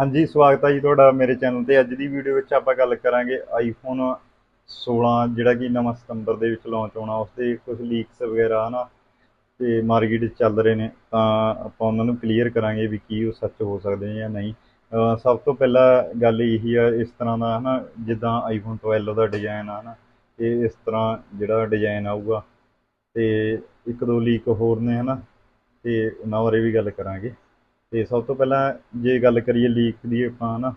ਹਾਂਜੀ, ਸਵਾਗਤ ਹੈ ਜੀ ਤੁਹਾਡਾ ਮੇਰੇ ਚੈਨਲ ਤੇ। ਅੱਜ ਦੀ ਵੀਡੀਓ ਵਿੱਚ ਆਪਾਂ ਗੱਲ ਕਰਾਂਗੇ ਆਈਫੋਨ 16 ਜਿਹੜਾ ਕਿ ਨਵਾਂ ਸਤੰਬਰ ਦੇ ਵਿੱਚ ਲਾਂਚ ਹੋਣਾ ਉਸ ਦੇ ਕੁਝ ਲੀਕਸ ਵਗੈਰਾ, ਹਨਾ? ਤੇ ਮਾਰਕੀਟ 'ਚ ਚੱਲ ਰਹੇ ਨੇ, ਤਾਂ ਆਪਾਂ ਉਹਨਾਂ ਨੂੰ ਕਲੀਅਰ ਕਰਾਂਗੇ ਵੀ ਕੀ ਉਹ ਸੱਚ ਹੋ ਸਕਦੇ ਜਾਂ ਨਹੀਂ। ਸਭ ਤੋਂ ਪਹਿਲਾਂ ਗੱਲ ਇਹੀ ਆ, ਇਸ ਤਰ੍ਹਾਂ ਦਾ, ਹਨਾ? ਜਿੱਦਾਂ ਆਈਫੋਨ 12 ਦਾ ਡਿਜ਼ਾਈਨ ਆ, ਹਨਾ? ਇਹ ਇਸ ਤਰ੍ਹਾਂ ਜਿਹੜਾ ਡਿਜ਼ਾਈਨ ਆਊਗਾ। ਤੇ ਇੱਕ ਦੋ ਲੀਕ ਹੋਰ ਨੇ, ਹਨਾ? ਤੇ ਉਹਨਾਂ ਬਾਰੇ ਵੀ ਗੱਲ ਕਰਾਂਗੇ। ਤੇ ਸਭ ਤੋਂ ਪਹਿਲਾਂ ਜੇ ਗੱਲ ਕਰੀਏ ਲੀਕ ਦੀ ਆਪਾਂ ਨਾ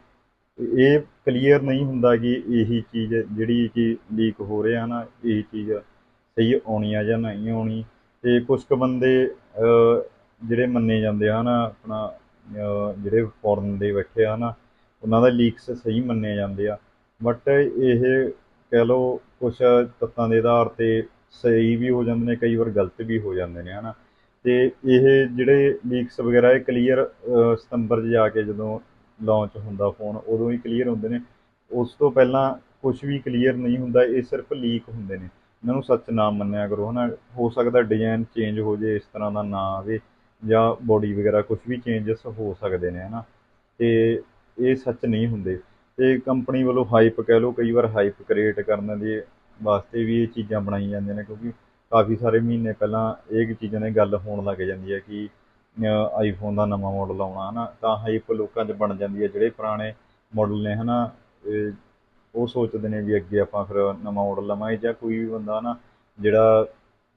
ਇਹ ਕਲੀਅਰ ਨਹੀਂ ਹੁੰਦਾ ਕਿ ਇਹੀ ਚੀਜ਼, ਜਿਹੜੀ ਕਿ ਲੀਕ ਹੋ ਰਿਹਾ ਨਾ, ਇਹੀ ਚੀਜ਼ ਸਹੀ ਆਉਣੀ ਆ ਜਾਂ ਨਹੀਂ ਆਉਣੀ। ਤੇ ਕੁਝ ਕੁ ਬੰਦੇ ਜਿਹੜੇ ਮੰਨੇ ਜਾਂਦੇ ਆ ਨਾ ਆਪਣਾ ਜਿਹੜੇ ਫੋਰਨ ਦੇ ਬੈਠੇ ਆ ਨਾ ਉਹਨਾਂ ਦਾ ਲੀਕਸ ਸਹੀ ਮੰਨੇ ਜਾਂਦੇ ਆ। ਬਟ ਇਹ ਕਹਿ ਲਓ ਕੁਝ ਤੱਤਾਂ ਦੇ ਆਧਾਰ ਤੇ ਸਹੀ ਵੀ ਹੋ ਜਾਂਦੇ ਨੇ, ਕਈ ਵਾਰ ਗਲਤ ਵੀ ਹੋ ਜਾਂਦੇ ਨੇ ਹਨਾ। ਤੇ ਇਹ ਜਿਹੜੇ ਲੀਕਸ ਵਗੈਰਾ, ਇਹ ਕਲੀਅਰ ਸਤੰਬਰ 'ਚ ਜਾ ਕੇ ਜਦੋਂ ਲਾਂਚ ਹੁੰਦਾ ਫੋਨ ਉਦੋਂ ਹੀ ਕਲੀਅਰ ਹੁੰਦੇ ਨੇ। ਉਸ ਤੋਂ ਪਹਿਲਾਂ ਕੁਝ ਵੀ ਕਲੀਅਰ ਨਹੀਂ ਹੁੰਦਾ, ਇਹ ਸਿਰਫ ਲੀਕ ਹੁੰਦੇ ਨੇ। ਇਹਨਾਂ ਨੂੰ ਸੱਚ ਨਾ ਮੰਨਿਆ ਕਰੋ, ਹਨਾ। ਹੋ ਸਕਦਾ ਡਿਜ਼ਾਈਨ ਚੇਂਜ ਹੋ ਜੇ, ਇਸ ਤਰ੍ਹਾਂ ਦਾ ਨਾ ਆਵੇ, ਜਾਂ ਬੋਡੀ ਵਗੈਰਾ ਕੁਝ ਵੀ ਚੇਂਜਸ ਹੋ ਸਕਦੇ ਨੇ, ਹਨਾ। ਤੇ ਇਹ ਸੱਚ ਨਹੀਂ ਹੁੰਦੇ। ਤੇ ਕੰਪਨੀ ਵੱਲੋਂ ਹਾਈਪ ਕਹਿ ਲਓ, ਕਈ ਵਾਰ ਹਾਈਪ ਕ੍ਰੀਏਟ ਕਰਨ ਦੇ ਵਾਸਤੇ ਵੀ ਇਹ ਚੀਜ਼ਾਂ ਬਣਾਈਆਂ ਜਾਂਦੀਆਂ ਨੇ, ਕਿਉਂਕਿ ਕਾਫੀ ਸਾਰੇ ਮਹੀਨੇ ਪਹਿਲਾਂ ਇਹ ਚੀਜ਼ਾਂ ਦੀ ਗੱਲ ਹੋਣ ਲੱਗ ਜਾਂਦੀ ਹੈ ਕਿ ਆਈਫੋਨ ਦਾ ਨਵਾਂ ਮਾਡਲ ਆਉਣਾ, ਹਨਾ? ਤਾਂ ਹਾਈਪ ਲੋਕਾਂ 'ਚ ਬਣ ਜਾਂਦੀ ਹੈ, ਜਿਹੜੇ ਪੁਰਾਣੇ ਮਾਡਲ ਨੇ, ਹਨਾ? ਇਹ ਉਹ ਸੋਚਦੇ ਨੇ ਵੀ ਅੱਗੇ ਆਪਾਂ ਫਿਰ ਨਵਾਂ ਮਾਡਲ ਲਵਾਂਗੇ ਜਾਂ ਕੋਈ ਵੀ ਬੰਦਾ ਨਾ ਜਿਹੜਾ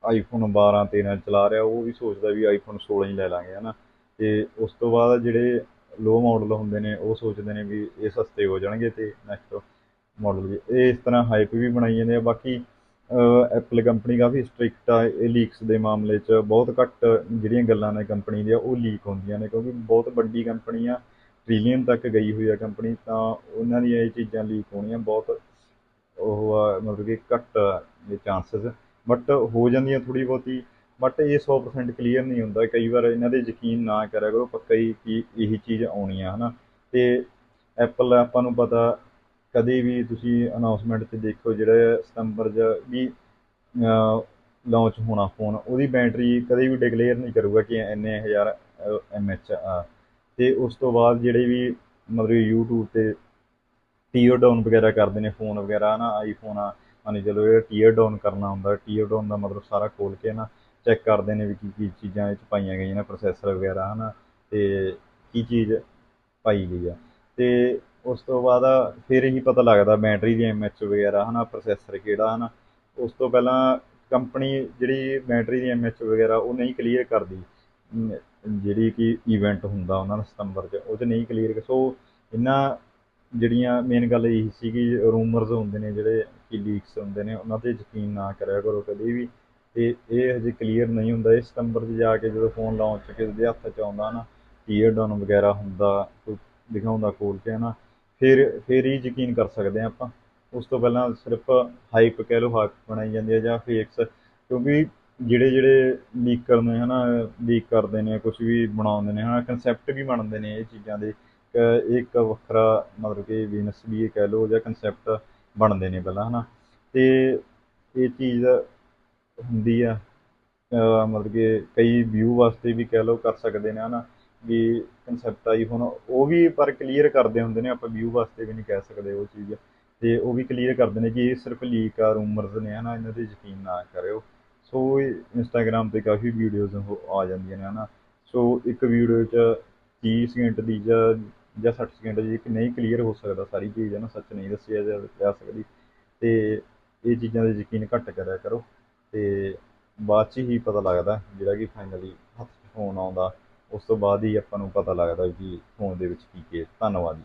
ਆਈਫੋਨ 12 13 ਚਲਾ ਰਿਹਾ, ਉਹ ਵੀ ਸੋਚਦਾ ਵੀ ਆਈਫੋਨ 16 ਹੀ ਲੈ ਲਾਂਗੇ, ਹਨਾ? ਤੇ ਉਸ ਤੋਂ ਬਾਅਦ ਜਿਹੜੇ ਲੋ ਮਾਡਲ ਹੁੰਦੇ ਨੇ, ਉਹ ਸੋਚਦੇ ਨੇ ਵੀ ਇਹ ਸਸਤੇ ਹੋ ਜਾਣਗੇ ਤੇ ਨੈਕਸਟ ਮਾਡਲ ਵੀ। ਇਹ ਇਸ ਤਰ੍ਹਾਂ ਹਾਈਪ ਵੀ ਬਣਾਈ ਜਾਂਦੇ ਆ, ਬਾਕੀ ਐਪਲ ਕੰਪਨੀ ਕਾਫੀ ਸਟ੍ਰਿਕਟ ਆ, ਇਹ ਲੀਕਸ ਦੇ ਮਾਮਲੇ 'ਚ ਬਹੁਤ ਘੱਟ ਜਿਹੜੀਆਂ ਗੱਲਾਂ ਨੇ ਕੰਪਨੀ ਦੀਆਂ, ਉਹ ਲੀਕ ਹੁੰਦੀਆਂ ਨੇ, ਕਿਉਂਕਿ ਬਹੁਤ ਵੱਡੀ ਕੰਪਨੀ ਆ ਟ੍ਰਿਲੀਅਨ ਤੱਕ ਗਈ ਹੋਈ ਆ ਕੰਪਨੀ ਤਾਂ ਉਹਨਾਂ ਦੀਆਂ ਇਹ ਚੀਜ਼ਾਂ ਲੀਕ ਹੋਣੀਆਂ, ਬਹੁਤ ਉਹ ਆ, ਮਤਲਬ ਕਿ ਘੱਟ ਇਹ ਚਾਂਸਸ ਬਟ ਹੋ ਜਾਂਦੀਆਂ ਥੋੜੀ ਬਹੁਤੀ ਬਟ ਇਹ 100% ਕਲੀਅਰ ਨਹੀਂ ਹੁੰਦਾ, ਕਈ ਵਾਰ ਇਹਨਾਂ ਦੇ ਯਕੀਨ ਨਾ ਕਰਿਆ ਕਰੋ, ਪੱਕਾ ਹੀ ਕਿ ਇਹੀ ਚੀਜ਼ ਆਉਣੀ ਆ, ਹਨਾ। ਤੇ ਐਪਲ ਆਪਾਂ ਨੂੰ ਪਤਾ ਕਦੇ ਵੀ ਤੁਸੀਂ ਅਨਾਉਂਸਮੈਂਟ ਤੇ ਦੇਖੋ ਜਿਹੜਾ ਸਤੰਬਰ 'ਚ ਵੀ ਲਾਂਚ ਹੋਣਾ ਫੋਨ ਉਹਦੀ ਬੈਟਰੀ ਕਦੇ ਵੀ ਡਿਕਲੇਅਰ ਨਹੀਂ ਕਰੂਗਾ ਕਿ ਇੰਨੇ ਹਜ਼ਾਰ ਐਮ ਐਚ ਆ ਤੇ ਉਸ ਤੋਂ ਬਾਅਦ ਜਿਹੜੇ ਵੀ ਮਤਲਬ YouTube ਤੇ ਟੀਅਰ ਡਾਊਨ ਵਗੈਰਾ ਕਰਦੇ ਨੇ ਫੋਨ ਵਗੈਰਾ ਨਾ ਆਈਫੋਨ ਆ, ਮਾਨੀ ਚਲੋ ਇਹ ਟੀਅਰ ਡਾਊਨ ਕਰਨਾ ਹੁੰਦਾ ਟੀਅਰ ਡਾਊਨ ਦਾ ਮਤਲਬ ਸਾਰਾ ਖੋਲ ਕੇ ਨਾ ਚੈੱਕ ਕਰਦੇ ਨੇ ਵੀ ਕੀ ਕੀ ਚੀਜ਼ਾਂ ਇਹ 'ਚ ਪਾਈਆਂ ਗਈਆਂ ਨੇ ਪ੍ਰੋਸੈਸਰ ਵਗੈਰਾ, ਹਨਾ, ਤੇ ਕੀ ਚੀਜ਼ ਪਾਈ ਗਈ ਆ, ਤੇ ਉਸ ਤੋਂ ਬਾਅਦ ਫਿਰ ਇਹੀ ਪਤਾ ਲੱਗਦਾ ਬੈਟਰੀ ਦੀ ਐਮਐਚ ਵਗੈਰਾ, ਹਨਾ ਪ੍ਰੋਸੈਸਰ ਕਿਹੜਾ, ਹਨਾ। ਉਸ ਤੋਂ ਪਹਿਲਾਂ ਕੰਪਨੀ ਜਿਹੜੀ ਬੈਟਰੀ ਦੀ ਐਮਐਚ ਵਗੈਰਾ, ਉਹ ਨਹੀਂ ਕਲੀਅਰ ਕਰਦੀ। ਜਿਹੜੀ ਕਿ ਇਵੈਂਟ ਹੁੰਦਾ ਉਹਨਾਂ ਦਾ ਸਤੰਬਰ 'ਚ, ਉਹ 'ਚ ਨਹੀਂ ਕਲੀਅਰ ਸੋ ਇਹਨਾਂ ਜਿਹੜੀਆਂ ਮੇਨ ਗੱਲ ਇਹੀ ਕਿ ਰੂਮਰਸ ਹੁੰਦੇ ਨੇ ਜਿਹੜੇ ਕਿ ਲੀਕਸ ਹੁੰਦੇ ਨੇ, ਉਹਨਾਂ ਤੇ ਯਕੀਨ ਨਾ ਕਰਿਆ ਕਰੋ ਕਦੇ ਵੀ। ਤੇ ਇਹ ਹਜੇ ਕਲੀਅਰ ਨਹੀਂ ਹੁੰਦਾ, ਇਹ ਸਤੰਬਰ 'ਚ ਜਾ ਕੇ ਜਦੋਂ ਫੋਨ ਲਾਂਚ ਕਿਸੇ ਦੇ ਹੱਥ 'ਚ ਆਉਂਦਾ ਨਾ ਟੀਅਰ ਡਾਊਨ ਵਗੈਰਾ ਹੁੰਦਾ, ਕੋਈ ਦਿਖਾਉਂਦਾ ਖੋਲ ਕੇ ਨਾ ਫਿਰ ਫਿਰ ਹੀ ਯਕੀਨ ਕਰ ਸਕਦੇ ਹਾਂ ਆਪਾਂ। ਉਸ ਤੋਂ ਪਹਿਲਾਂ ਸਿਰਫ ਹਾਈਪ ਕਹਿ ਲਓ ਹਾਈਪ ਬਣਾਈ ਜਾਂਦੀ ਹੈ ਜਾਂ ਫੇਕਸ ਕਿਉਂਕਿ ਜਿਹੜੇ ਜਿਹੜੇ ਲੀਕਰ ਨੇ ਹਨਾ ਲੀਕ ਕਰਦੇ ਨੇ ਕੁਝ ਵੀ ਬਣਾਉਂਦੇ ਨੇ, ਹਨਾ ਕਨਸੈਪਟ ਵੀ ਬਣਦੇ ਨੇ ਇਹ ਚੀਜ਼ਾਂ ਦੇ। ਇੱਕ- ਇੱਕ ਵੱਖਰਾ ਮਤਲਬ ਕਿ ਬਿਜ਼ਨਸ ਵੀ ਇਹ ਕਹਿ ਲਓ ਜਾਂ ਕਨਸੈਪਟ ਬਣਦੇ ਨੇ ਪਹਿਲਾਂ, ਹਨਾ। ਤੇ ਇਹ ਚੀਜ਼ ਹੁੰਦੀ ਆ ਮਤਲਬ ਕਿ ਕਈ ਵਿਊ ਵਾਸਤੇ ਵੀ ਕਹਿ ਲਓ ਕਰ ਸਕਦੇ ਨੇ, ਹਨਾ। ਵੀ ਕਨਸੈਪਟ ਆਈ, ਹੁਣ ਉਹ ਵੀ ਪਰ ਕਲੀਅਰ ਕਰਦੇ ਹੁੰਦੇ ਨੇ, ਆਪਾਂ ਵਿਊ ਵਾਸਤੇ ਵੀ ਨਹੀਂ ਕਹਿ ਸਕਦੇ ਉਹ ਚੀਜ਼। ਤੇ ਉਹ ਵੀ ਕਲੀਅਰ ਕਰਦੇ ਨੇ ਕਿ ਇਹ ਸਿਰਫ ਲੀਕ ਆ ਰੂਮਰਸ ਨੇ, ਹਨਾ, ਇਹਨਾਂ ਤੇ ਯਕੀਨ ਨਾ ਕਰਿਓ। ਸੋ ਇੰਸਟਾਗ੍ਰam ਤੇ ਕਾਫੀ ਵੀਡੀਓਜ਼ ਆ ਜਾਂਦੀਆਂ ਨੇ, ਹਨਾ। ਸੋ ਇੱਕ ਵੀਡੀਓ 'ਚ 30 ਸਕਿੰਟ ਦੀ ਜਾਂ ਜਾਂ 60 ਸਕਿੰਟ ਦੀ ਕਿ ਨਹੀਂ ਕਲੀਅਰ ਹੋ ਸਕਦਾ, ਸਾਰੀ ਚੀਜ਼ ਹੈ ਨਾ, ਸੱਚ ਨਹੀਂ ਦੱਸਿਆ ਜਾ ਜਾ ਸਕਦੀ। ਤੇ ਇਹ ਚੀਜ਼ਾਂ ਤੇ ਯਕੀਨ ਘੱਟ ਕਰਿਆ ਕਰੋ। ਤੇ ਬਾਅਦ 'ਚ ਹੀ ਪਤਾ ਲੱਗਦਾ ਜਿਹੜਾ ਕਿ ਫਾਈਨਲੀ ਹੱਥ 'ਚ ਫੋਨ ਆਉਂਦਾ। ਉਸ ਤੋਂ ਬਾਅਦ ਹੀ ਆਪਾਂ ਨੂੰ ਪਤਾ ਲੱਗਦਾ ਕਿ ਫੋਨ ਦੇ ਵਿੱਚ ਕੀ ਕੀ ਹੈ ਧੰਨਵਾਦ ਜੀ।